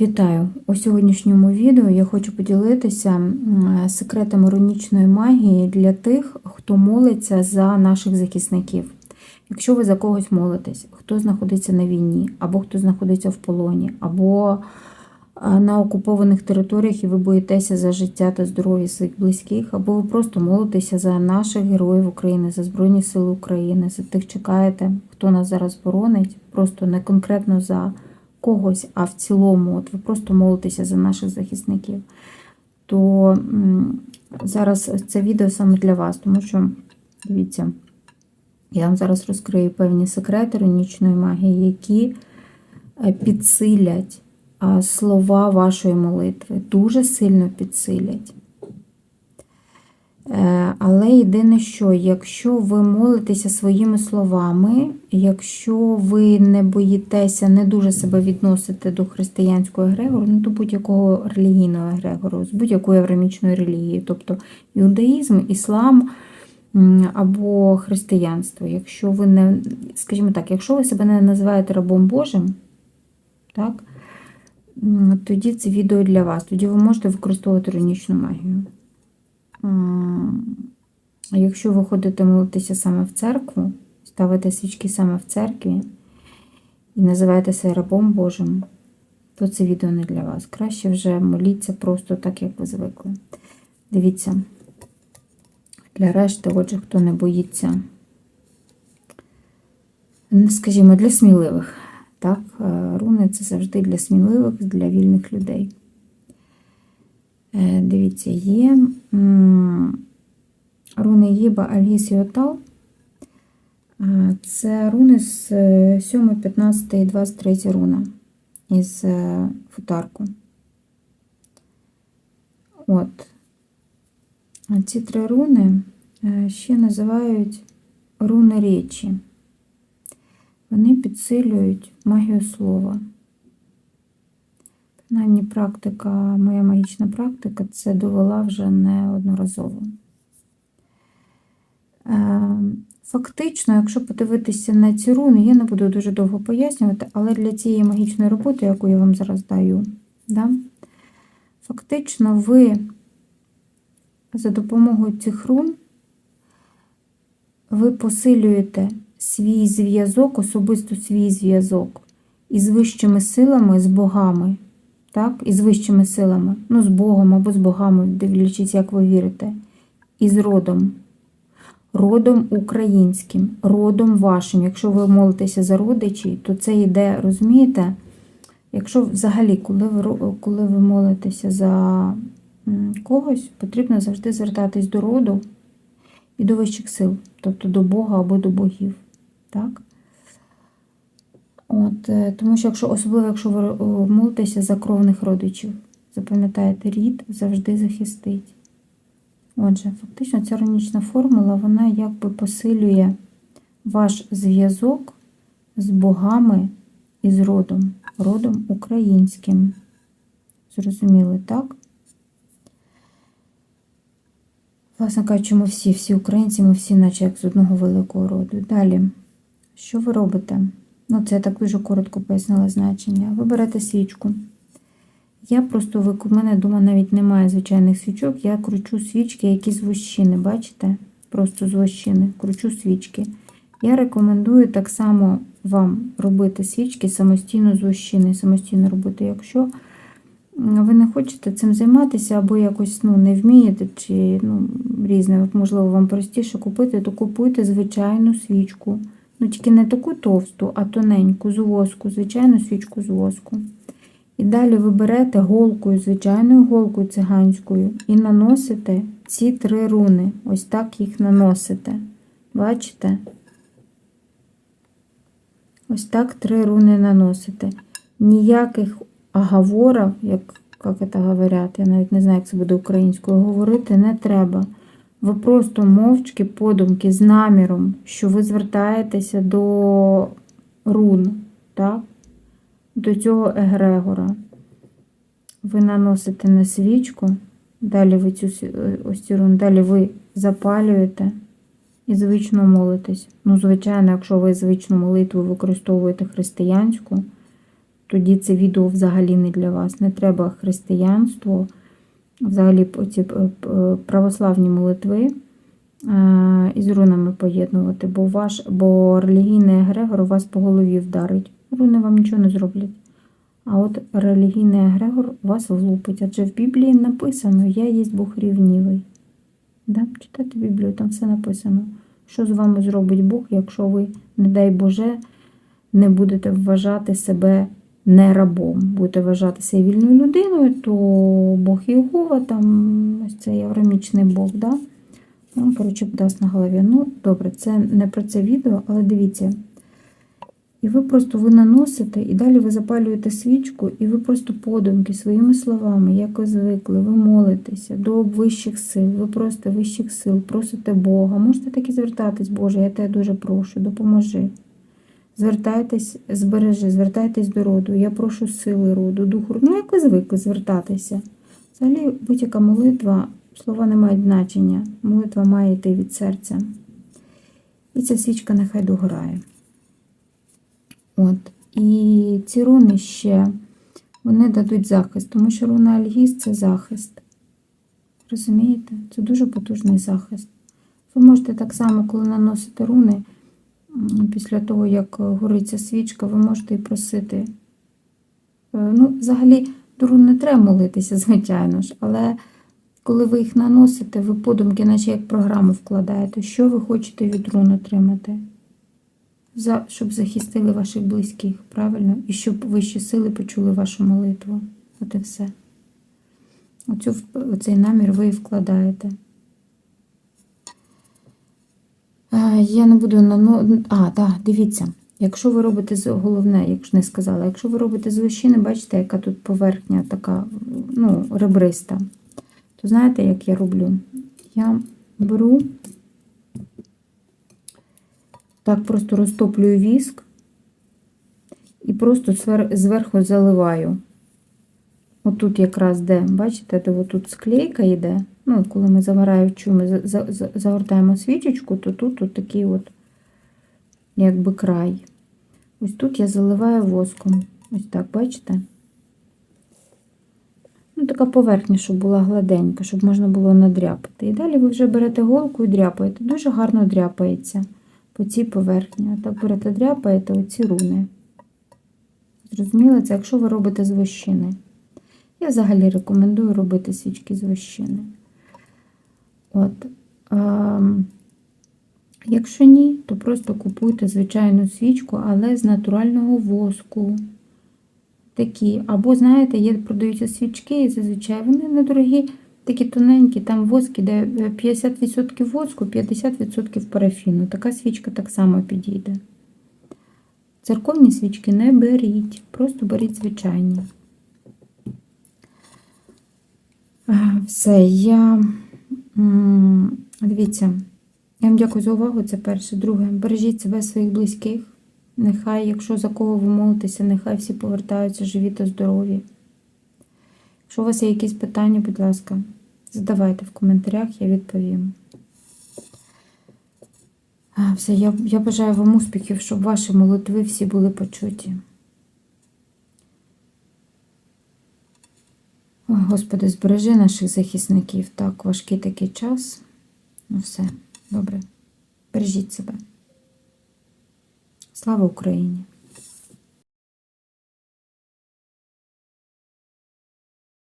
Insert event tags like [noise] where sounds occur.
Вітаю! У сьогоднішньому відео я хочу поділитися секретами рунічної магії для тих, хто молиться за наших захисників. Якщо ви за когось молитесь, хто знаходиться на війні, або хто знаходиться в полоні, або на окупованих територіях і ви боїтеся за життя та здоров'я своїх близьких, або ви просто молитеся за наших героїв України, за Збройні Сили України, за тих чекаєте, хто нас зараз боронить, просто не конкретно за когось, а в цілому, от ви просто молитеся за наших захисників, то зараз це відео саме для вас, тому що, дивіться, я вам зараз розкрию певні секрети рунічної магії, які е, підсилять слова вашої молитви, дуже сильно підсилять. Е, Але єдине, що якщо ви молитеся своїми словами, якщо ви не боїтеся, не дуже себе відносите до християнського егрегору, ну до будь-якого релігійного егрегору, з будь-якої аврамічної релігії, тобто іудаїзм, іслам або християнство. Якщо ви не, скажімо так, якщо ви себе не називаєте рабом Божим, так, тоді це відео для вас. Тоді ви можете використовувати рунічну магію. Якщо ви ходите молитися саме в церкву, ставите свічки саме в церкві і називаєте себе рабом Божим, то це відео не для вас. Краще вже моліться просто так, як ви звикли. Дивіться, для решти, отже, хто не боїться, скажімо, для сміливих. Так, е, руни це завжди для сміливих, для вільних людей. Дивіться, є руни Єба, Альгіс і Отал. Це руни з 7, 15 і 23 руна із е, футарку. От. Ці три руни е, ще називають руни речі. Вони підсилюють магію слова. Принаймні практика, моя магічна практика це довела вже неодноразово. Е, Фактично, якщо подивитися на ці руни, я не буду дуже довго пояснювати, але для цієї магічної роботи, яку я вам зараз даю, да, фактично ви за допомогою цих рун ви посилюєте свій зв'язок, особисто свій зв'язок із вищими силами, з богами, так, із вищими силами, ну, з Богом або з богами, дивлячись, як ви вірите, і з родом. Родом українським, родом вашим. Якщо ви молитеся за родичі, то це йде, розумієте? Якщо взагалі, коли ви, коли ви молитеся за когось, потрібно завжди звертатись до роду і до вищих сил, тобто до Бога або до богів. Так? От, е, тому що, якщо, особливо, якщо ви молитеся за кровних родичів, запам'ятаєте, рід завжди захистить. Отже, фактично ця ранічна формула, вона якби посилює ваш зв'язок з богами і з родом, родом українським. Зрозуміли, так? Власне кажучи, ми всі, всі українці, ми всі, наче як з одного великого роду. Далі, що ви робите? Ну, це я так дуже коротко пояснила значення. Ви берете свічку. Я просто вик- у мене вдома навіть немає звичайних свічок. Я кручу свічки, які з вощини, бачите? Просто з вощини. Кручу свічки. Я рекомендую так само вам робити свічки самостійно з вощини, самостійно робити, якщо ви не хочете цим займатися, або якось ну, не вмієте, чи ну, різне, можливо, вам простіше купити, то купуйте звичайну свічку. Ну, тільки не таку товсту, а тоненьку, з воску, звичайну свічку з воску. І далі ви берете голкою, звичайною голкою циганською, і наносите ці три руни. Ось так їх наносите. Бачите? Ось так три руни наносите. Ніяких оговорів, як, як це говорять, я навіть не знаю, як це буде українською, говорити не треба. Ви просто мовчки, подумки, з наміром, що ви звертаєтеся до рун, так? до цього егрегора. Ви наносите на свічку, далі ви цю е, ось цю рун, далі ви запалюєте і звично молитесь. Ну, звичайно, якщо ви звичну молитву використовуєте християнську, тоді це відео взагалі не для вас. Не треба християнство, взагалі ці е, е, православні молитви е, із рунами поєднувати, бо ваш, бо релігійний егрегор вас по голові вдарить. Руни вам нічого не зроблять. А от релігійний егрегор вас влупить. Адже в Біблії написано Я єсть Бог рівнівий. Да? Читайте Біблію, там все написано. Що з вами зробить Бог, якщо ви, не дай Боже, не будете вважати себе не рабом, будете вважати себе вільною людиною, то Бог Єгова, там ось цей аврамічний Бог, да? ну, коротше, дасть на голові. Ну, добре, це не про це відео, але дивіться. І ви просто ви наносите, і далі ви запалюєте свічку, і ви просто подумки своїми словами, як ви звикли, ви молитеся до вищих сил, ви просто вищих сил, просите Бога. Можете так і звертатись, Боже, я тебе дуже прошу, допоможи. Звертайтесь, збережи, звертайтесь до роду. Я прошу сили роду, духу. Ну, як ви звикли звертатися. Взагалі, будь-яка молитва, слова не мають значення. Молитва має йти від серця. І ця свічка нехай догорає. От. І ці руни ще вони дадуть захист, тому що руна Альгіз це захист. Розумієте? Це дуже потужний захист. Ви можете так само, коли наносите руни, після того, як гориться свічка, ви можете і просити. Е, Ну, взагалі, до рун не треба молитися, [laughs] звичайно ж, але коли ви їх наносите, ви подумки, наче як програму вкладаєте, що ви хочете від рун отримати за, щоб захистили ваших близьких, правильно? І щоб вищі сили почули вашу молитву. От і все. Оцю, оцей намір ви і вкладаєте. А, Я не буду нано... А, так, дивіться. Якщо ви робите з головне, якщо не сказала, якщо ви робите з вощини, бачите, яка тут поверхня така, ну, ребриста, то знаєте, як я роблю? Я беру так просто розтоплюю віск і просто зверху заливаю. Отут якраз де, бачите, де отут склейка йде. Ну, коли ми загораючу, ми за- за- за- загортаємо свічечку, то тут от такий от, якби край. Ось тут я заливаю воском. Ось так, бачите? Ну, така поверхня, щоб була гладенька, щоб можна було надряпати. І далі ви вже берете голку і дряпаєте. Дуже гарно дряпається по цій поверхні. Так берете дряпаєте оці руни. Зрозуміло, це якщо ви робите з вощини. Я взагалі рекомендую робити свічки з вощини. От. А, якщо ні, то просто купуйте звичайну свічку, але з натурального воску. Такі. Або, знаєте, є продаються свічки, і зазвичай вони недорогі, такі тоненькі, там воск іде 50% воску, 50% парафіну. Така свічка так само підійде. Церковні свічки не беріть, просто беріть звичайні. Все, я. Дивіться, я вам дякую за увагу. Це перше. Друге, бережіть себе своїх близьких. Нехай, якщо за кого ви молитеся, нехай всі повертаються живі та здорові. Якщо у вас є якісь питання, будь ласка, задавайте в коментарях, я відповім. Все, я, я бажаю вам успіхів, щоб ваші молитви всі були почуті. Господи, збережи наших захисників. Так, важкий такий час. Ну все, добре. Бережіть себе. Слава Україні!